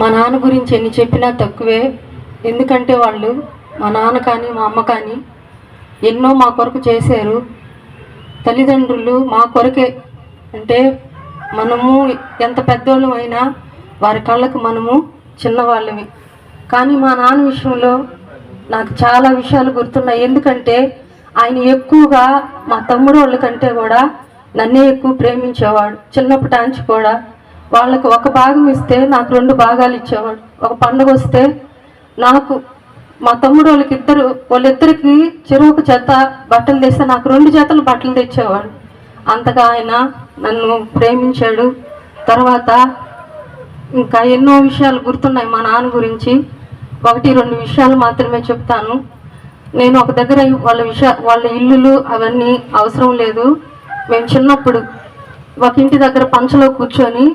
మా నాన్న గురించి ఎన్ని చెప్పినా తక్కువే. ఎందుకంటే వాళ్ళు మా నాన్న కానీ మా అమ్మ కానీ ఎన్నో మా కొరకు చేశారు. తల్లిదండ్రులు మా కొరకే. అంటే మనము ఎంత పెద్దోళ్ళం అయినా వారి కళ్ళకు మనము చిన్నవాళ్ళమే. కానీ మా నాన్న విషయంలో నాకు చాలా విషయాలు గుర్తున్నాయి. ఎందుకంటే ఆయన ఎక్కువగా మా తమ్ముడు వాళ్ళ కంటే కూడా నన్నే ఎక్కువ ప్రేమించేవాడు. చిన్నప్పటి నుంచి కూడా వాళ్ళకి ఒక భాగం ఇస్తే నాకు రెండు భాగాలు ఇచ్చేవాడు ఒక పండుగ వస్తే నాకు మా తమ్ముడు వాళ్ళకి ఇద్దరు వాళ్ళిద్దరికి చెరువుకు చేత బట్టలు తెస్తే నాకు రెండు జతలు బట్టలు తెచ్చేవాడు అంతగా ఆయన నన్ను ప్రేమించాడు. తర్వాత ఇంకా ఎన్నో విషయాలు గుర్తున్నాయి మా నాన్న గురించి. ఒకటి రెండు విషయాలు మాత్రమే చెప్తాను. నేను ఒక దగ్గర వాళ్ళ విషయ వాళ్ళ ఇల్లులు అవన్నీ అవసరం లేదు. మేము చిన్నప్పుడు ఒక ఇంటి దగ్గర పంచలో కూర్చొని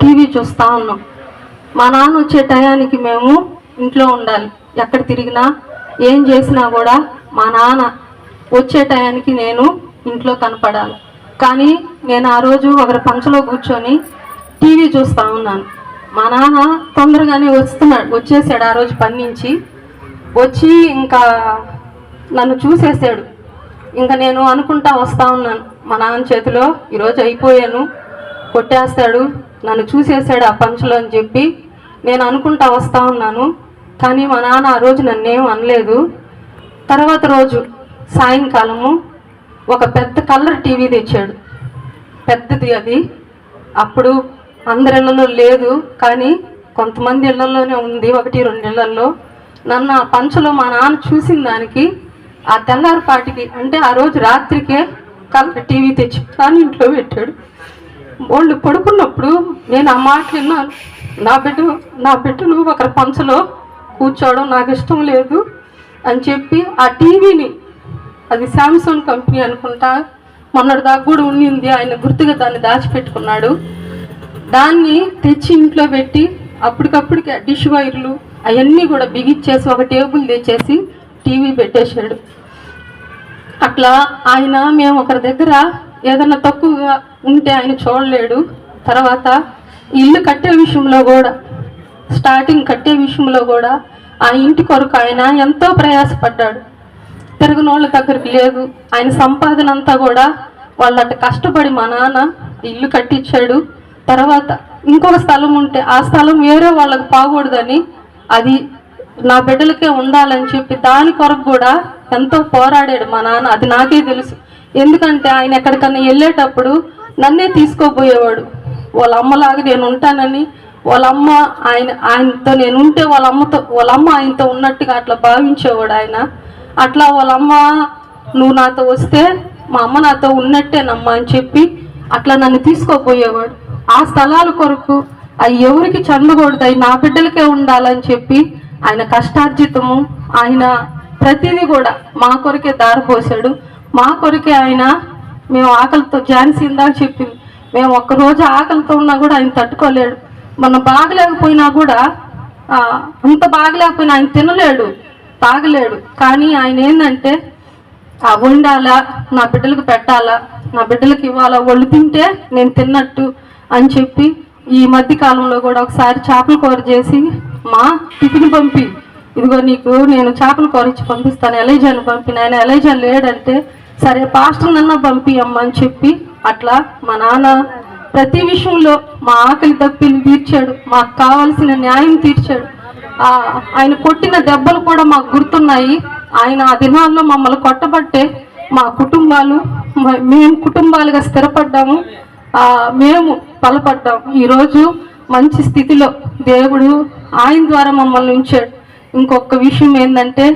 టీవీ చూస్తూ ఉన్నాం. మా నాన్న వచ్చే టయానికి మేము ఇంట్లో ఉండాలి. ఎక్కడ తిరిగినా ఏం చేసినా కూడా మా నాన్న వచ్చే టయానికి నేను ఇంట్లో కనపడాలి. కానీ నేను ఆ రోజు ఒకరి పంచలో కూర్చొని టీవీ చూస్తూ ఉన్నాను. మా నాన్న తొందరగానే వస్తున్నాడు వచ్చేసాడు ఆ రోజు పని నుంచి. వచ్చి ఇంకా నన్ను చూసేసాడు. ఇంకా నేను అనుకుంటా వస్తూ ఉన్నాను. మా నాన్న చేతిలో ఈరోజు అయిపోయాను. కొట్టేస్తాడు. నన్ను చూసేసాడు ఆ పంచులు అని చెప్పి నేను అనుకుంటా వస్తా ఉన్నాను. కానీ మా నాన్న ఆ రోజు నన్నేం అనలేదు. తర్వాత రోజు సాయంకాలము ఒక పెద్ద కలర్ టీవీ తెచ్చాడు. పెద్దది అది. అప్పుడు అందరి ఇళ్ళలో లేదు కానీ కొంతమంది ఇళ్ళలోనే ఉంది. ఒకటి రెండు ఇళ్ళలో నన్ను ఆ పంచలో మా నాన్న చూసిన దానికి ఆ తెల్లారిపాటికి అంటే ఆ రోజు రాత్రికే కలర్ టీవీ తెచ్చి కానీ ఇంట్లో పెట్టాడు. వాళ్ళు పడుకున్నప్పుడు నేను ఆ మాట విన్నాను. నా బిడ్డ నా బిడ్డను ఒకరి పంచలో కూర్చోవడం నాకు ఇష్టం లేదు అని చెప్పి ఆ టీవీని అది శాంసంగ్ కంపెనీ అనుకుంటా మొన్నటి దాకా కూడా ఉండింది ఆయన గుర్తుగా దాన్ని దాచిపెట్టుకున్నాడు. దాన్ని తెచ్చి ఇంట్లో పెట్టి అప్పటికప్పటికి డిష్ వైర్లు అవన్నీ కూడా బిగిచ్చేసి ఒక టేబుల్ తెచ్చేసి టీవీ పెట్టేశాడు. అట్లా ఆయన మేము ఒకరి దగ్గర ఏదన్నా తక్కువగా ఉంటే ఆయన చూడలేడు. తర్వాత ఇల్లు కట్టే విషయంలో కూడా స్టార్టింగ్ కట్టే విషయంలో కూడా ఆ ఇంటి కొరకు ఆయన ఎంతో ప్రయాసపడ్డాడు. తిరగనోళ్ళ దగ్గరికి లేదు. ఆయన సంపాదన అంతా కూడా వాళ్ళంట కష్టపడి మా నాన్న ఇల్లు కట్టించాడు. తర్వాత ఇంకొక స్థలం ఉంటే ఆ స్థలం వేరే వాళ్ళకి బాగూడదని అది నా బిడ్డలకే ఉండాలని చెప్పి దాని కొరకు కూడా ఎంతో పోరాడాడు మా నాన్న. అది నాకే తెలుసు. ఎందుకంటే ఆయన ఎక్కడికన్నా వెళ్ళేటప్పుడు నన్నే తీసుకోపోయేవాడు వాళ్ళ అమ్మలాగా నేను ఉంటానని వాళ్ళ అమ్మ ఆయన ఆయనతో నేను ఉంటే వాళ్ళ అమ్మతో వాళ్ళ అమ్మ ఆయనతో ఉన్నట్టుగా అట్లా భావించేవాడు ఆయన. అట్లా వాళ్ళ అమ్మ నువ్వు నాతో వస్తే మా అమ్మ నాతో ఉన్నట్టేనమ్మా అని చెప్పి అట్లా నన్ను తీసుకోపోయేవాడు ఆ స్థలాల కొరకు అవి ఎవరికి చండకూడదు అవి నా బిడ్డలకే ఉండాలని చెప్పి ఆయన కష్టార్జితము ఆయన ప్రతిదీ కూడా మా కొరకే దారిపోసాడు మా కొరకే ఆయన మేము ఆకలితో ఝాన్సీ ఇందాక చెప్పింది. మేము ఒక్కరోజు ఆకలితో ఉన్నా కూడా ఆయన తట్టుకోలేడు. మనం బాగలేకపోయినా కూడా అంత బాగలేకపోయినా ఆయన తినలేడు తాగలేడు. కానీ ఆయన ఏంటంటే ఆ వండాలా నా బిడ్డలకు పెట్టాలా నా బిడ్డలకు ఇవ్వాలా ఒళ్ళు తింటే నేను తిన్నట్టు అని చెప్పి ఈ మధ్య కాలంలో కూడా ఒకసారి చేపల కూర చేసి మా టిఫిన్ పంపి ఇదిగో నీకు నేను చేపలు కొరించి పంపిస్తాను. ఎలైజాను పంపిన ఆయన ఎలైజా లేడంటే సరే పాస్టర్ నన్నా పంపి అని చెప్పి అట్లా మా నాన్న ప్రతి విషయంలో మా ఆకలి తప్పిని తీర్చాడు. మాకు కావాల్సిన న్యాయం తీర్చాడు. ఆయన కొట్టిన దెబ్బలు కూడా మాకు గుర్తున్నాయి. ఆయన ఆ దినాల్లో మమ్మల్ని కొట్టబట్టే మా కుటుంబాలు మేము కుటుంబాలుగా స్థిరపడ్డాము. మేము బలపడ్డాము. ఈరోజు మంచి స్థితిలో దేవుడు ఆయన ద్వారా మమ్మల్ని ఉంచాడు. ఇంకొక విషయం ఏంటంటే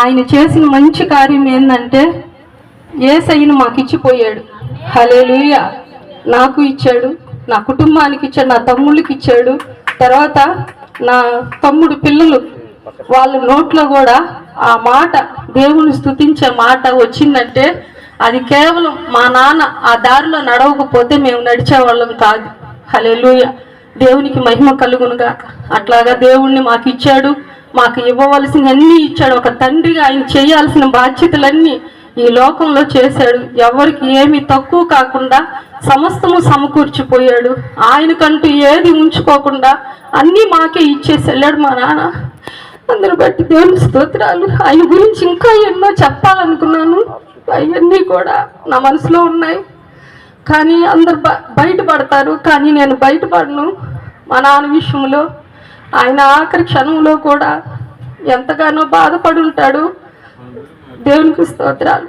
ఆయన చేసిన మంచి కార్యం ఏంటంటే ఏసయ్యను మాకు ఇచ్చిపోయాడు. హలేలుయ నాకు ఇచ్చాడు నా కుటుంబానికి ఇచ్చాడు నా తమ్ముళ్ళకి ఇచ్చాడు. తర్వాత నా తమ్ముడు పిల్లలు వాళ్ళ నోట్లో కూడా ఆ మాట దేవుని స్థుతించే మాట వచ్చిందంటే అది కేవలం మా నాన్న ఆ దారిలో నడవకపోతే మేము నడిచేవాళ్ళం కాదు. హల్లెలూయా. దేవునికి మహిమ కలుగునుగాక. అట్లాగా దేవుణ్ణి మాకు ఇచ్చాడు మాకు ఇవ్వవలసినన్నీ ఇచ్చాడు. ఒక తండ్రిగా ఆయన చేయాల్సిన బాధ్యతలన్నీ ఈ లోకంలో చేశాడు. ఎవరికి ఏమి తక్కువ కాకుండా సమస్తము సమకూర్చిపోయాడు. ఆయనకంటూ ఏది ఉంచుకోకుండా అన్నీ మాకే ఇచ్చేసి వెళ్ళాడు మా నాన్న. అందరు బట్టి దేవుని స్తోత్రాలు. ఆయన గురించి ఇంకా ఎన్నో చెప్పాలనుకున్నాను. అవన్నీ కూడా నా మనసులో ఉన్నాయి. కానీ అందరు బ బయటపడతారు. కానీ నేను బయటపడను మా నాన్న విషయంలో. ఆయన ఆఖరి క్షణంలో కూడా ఎంతగానో బాధపడి ఉంటాడు దేవునికి స్తోత్రాలు.